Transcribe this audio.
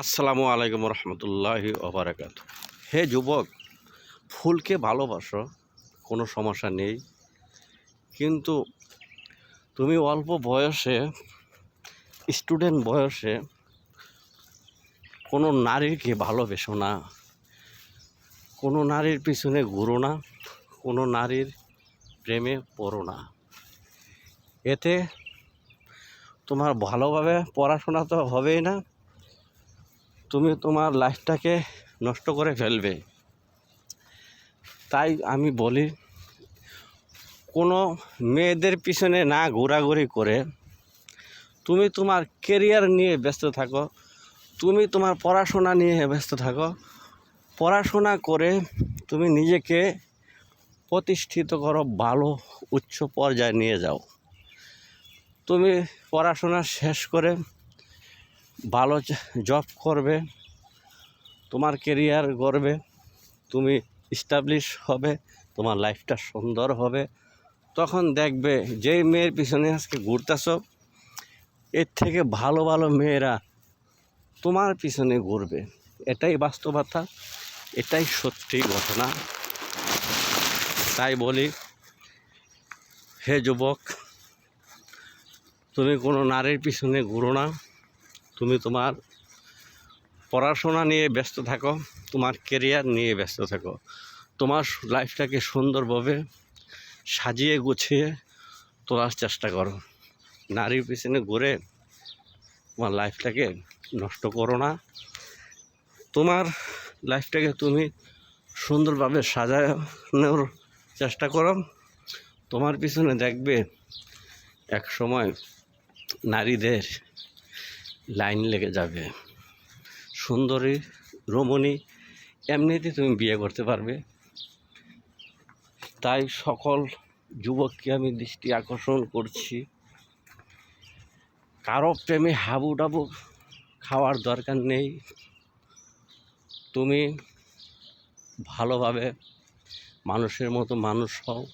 আসসালামু আলাইকুম রহমতুল্লাহি ওবরাকাত। হে যুবক, ফুলকে ভালোবাসো, কোনো সমস্যা নেই। কিন্তু তুমি অল্প বয়সে, স্টুডেন্ট বয়সে কোনো নারীকে ভালোবেসো না। কোনো নারীর পিছনে ঘুরো না, কোনো নারীর প্রেমে পড়ো না। এতে তোমার ভালোভাবে পড়াশোনা তো হবেই না তুমি তোমার লাইফটাকে নষ্ট করে ফেলবে। তাই আমি বলি, কোনো মেয়েদের পিছনে না ঘোরাঘুরি করে তুমি তোমার কেরিয়ার নিয়ে ব্যস্ত থাকো, তুমি তোমার পড়াশোনা নিয়ে ব্যস্ত থাকো। পড়াশোনা করে তুমি নিজেকে প্রতিষ্ঠিত করো, ভালো, উচ্চ পর্যায়ে নিয়ে যাও। তুমি পড়াশোনা শেষ করে ভালো জব করবে, তোমার কেরিয়ার গড়বে, তুমি স্টাবলিশ হবে, তোমার লাইফটা সুন্দর হবে। তখন দেখবে যেই মেয়ের পিছনে আজকে ঘুরতেছ, এর থেকে ভালো ভালো মেয়েরা তোমার পিছনে ঘুরবে। এটাই বাস্তবতা, এটাই সত্যি ঘটনা। তাই বলি, হে যুবক, তুমি কোনো নারীর পিছনে ঘুরো না। তুমি তোমার পড়াশোনা নিয়ে ব্যস্ত থাকো, তোমার কেরিয়ার নিয়ে ব্যস্ত থাকো। তোমার লাইফটাকে সুন্দরভাবে সাজিয়ে গুছিয়ে তোলার চেষ্টা করো। নারীর পিছনে ঘুরে তোমার লাইফটাকে নষ্ট করো না। তোমার লাইফটাকে তুমি সুন্দরভাবে সাজানোর চেষ্টা করো। তোমার পিছনে দেখবে এক সময় নারীদের লাইন লেগে যাবে। সুন্দরী, রমণী এমনিতে তুমি বিয়ে করতে পারবে। তাই সকল যুবককে আমি দৃষ্টি আকর্ষণ করছি। কারও প্রেমে হাবু ডাবু খাওয়ার দরকার নেই। তুমি ভালোভাবে মানুষের মতো মানুষ হও।